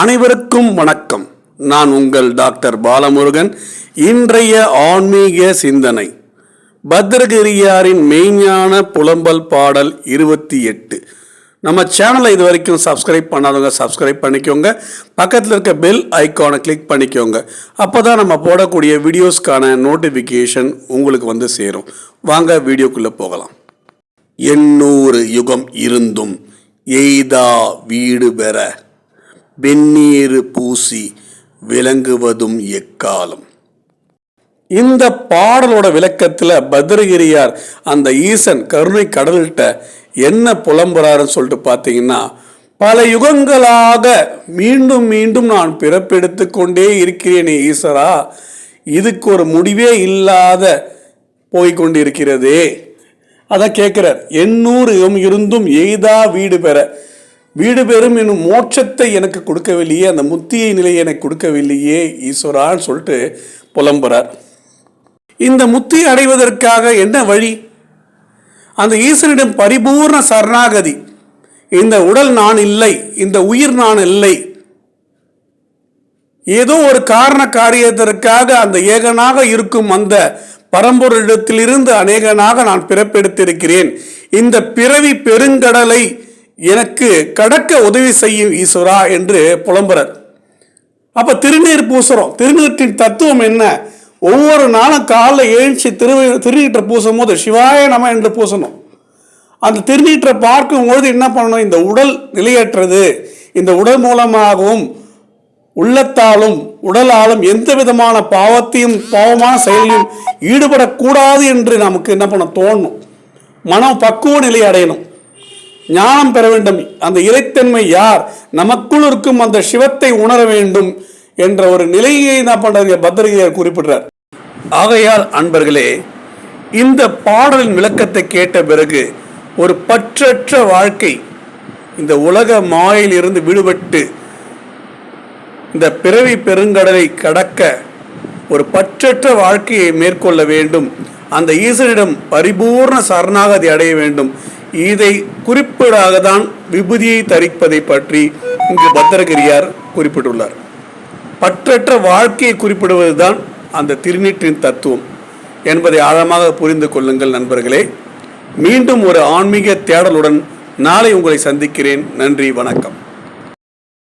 அனைவருக்கும் வணக்கம். நான் உங்கள் டாக்டர் பாலமுருகன். இன்றைய ஆன்மீக சிந்தனை. பத்ரகிரியாரின் மெய்ஞான புலம்பல் பாடல் இருபத்தி எட்டு. நம்ம சேனலை இது வரைக்கும் சப்ஸ்கிரைப் பண்ணாதவங்க சப்ஸ்கிரைப் பண்ணிக்கோங்க. பக்கத்தில் இருக்க பெல் ஐக்கானை கிளிக் பண்ணிக்கோங்க. அப்போ தான் நம்ம போடக்கூடிய வீடியோஸ்க்கான நோட்டிஃபிகேஷன் உங்களுக்கு வந்து சேரும். வாங்க வீடியோக்குள்ளே போகலாம். எண்ணூறு யுகம் இருந்தும் எய்தா வீடு பெற வெந்நீர் பூசி விளங்குவதும் எக்காலம். இந்த பாடலோட விளக்கத்தில் பத்ரகிரியார் அந்த ஈசன் கருணை கடல்கிட்ட என்ன புலம்புறாருன்னு சொல்லிட்டு பார்த்தீங்கன்னா பல யுகங்களாக மீண்டும் மீண்டும் நான் பிறப்பெடுத்து கொண்டே இருக்கிறேனே ஈஸ்வரா இதுக்கு ஒரு முடிவே இல்லாத போய்கொண்டிருக்கிறதே அதை கேட்குறார் எண்ணூறு இருந்தும் எய்தா வீடு பெற வீடு பெறும் என்னும் மோட்சத்தை எனக்கு கொடுக்கவில்லையே அந்த முத்திய நிலையை எனக்கு கொடுக்கவில்லையே ஈஸ்வரான்னு சொல்லிட்டு புலம்புறார். இந்த முத்தி அடைவதற்காக என்ன வழி? அந்த ஈஸ்வரிடம் பரிபூர்ண சரணாகதி. இந்த உடல் நான் இல்லை இந்த உயிர் நான் இல்லை. ஏதோ ஒரு காரண காரியத்திற்காக அந்த ஏகனாக இருக்கும் அந்த பரம்பொருளிடத்திலிருந்து அநேகனாக நான் பிறப்பெடுத்திருக்கிறேன். இந்த பிறவி பெருங்கடலை எனக்கு கடக்க உதவி செய்யும் ஈஸ்வரா என்று புலம்புறார். அப்போ திருநீர் பூசுறோம். திருநீற்றின் தத்துவம் என்ன? ஒவ்வொரு நாளும் காலைல எழுச்சி திரு திருநீற்றை பூசும் போது சிவாய நம என்று பூசணும். அந்த திருநீற்றை பார்க்கும்போது என்ன பண்ணணும்? இந்த உடல் நிலையற்றது. இந்த உடல் மூலமாகவும் உள்ளத்தாலும் உடலாலும் எந்த விதமான பாவத்தையும் பாவமான செயலையும் ஈடுபடக்கூடாது என்று நமக்கு என்ன பண்ண தோணும். மனம் பக்குவ நிலை அடையணும். ஞானம் பெற வேண்டும். அந்த இறைத்தன்மை யார்? நமக்குள் இருக்கும் அந்த சிவத்தை உணர வேண்டும் என்ற ஒரு நிலையை என்ன பண்றது பத்திரிகையார் குறிப்பிடுறார். ஆகையால் அன்பர்களே இந்த பாடலின் விளக்கத்தை கேட்ட பிறகு ஒரு பற்றற்ற வாழ்க்கை இந்த உலக மாயில் இருந்து விடுபட்டு இந்த பிறவி பெருங்கடலை கடக்க ஒரு பற்றற்ற வாழ்க்கையை மேற்கொள்ள வேண்டும். அந்த ஈசனிடம் பரிபூர்ண சரணாகதி அடைய வேண்டும். இதை குறிப்பிடாகத்தான் விபூதியை தரிப்பதை பற்றி இங்கு பத்திரகிரியார் குறிப்பிட்டுள்ளார். பற்றற்ற வாழ்க்கையை குறிப்பிடுவதுதான் அந்த திருநீற்றின் தத்துவம் என்பதை ஆழமாக புரிந்து கொள்ளுங்கள் நண்பர்களே. மீண்டும் ஒரு ஆன்மீக தேடலுடன் நாளை உங்களை சந்திக்கிறேன். நன்றி வணக்கம்.